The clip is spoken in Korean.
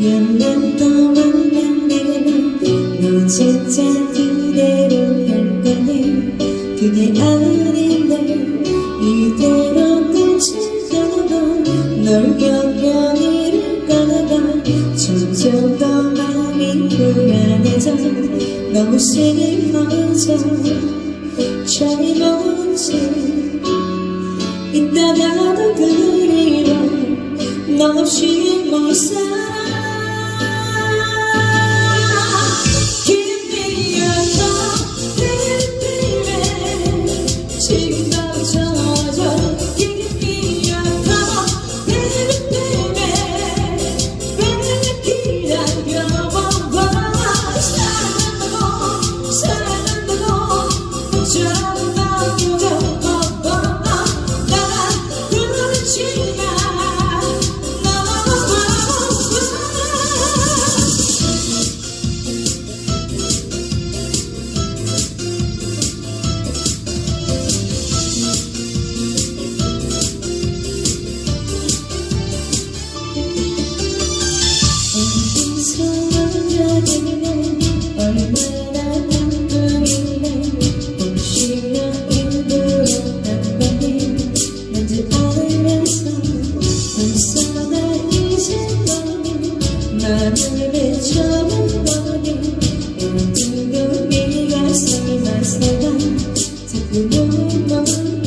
몇년 동안 내가 너 진짜 그대로 할 거니 그게 아닌데 이대로 끝을까봐 널 너무 슬퍼져 잘못지 있다가도 그리워 너 없이 못 살아 you.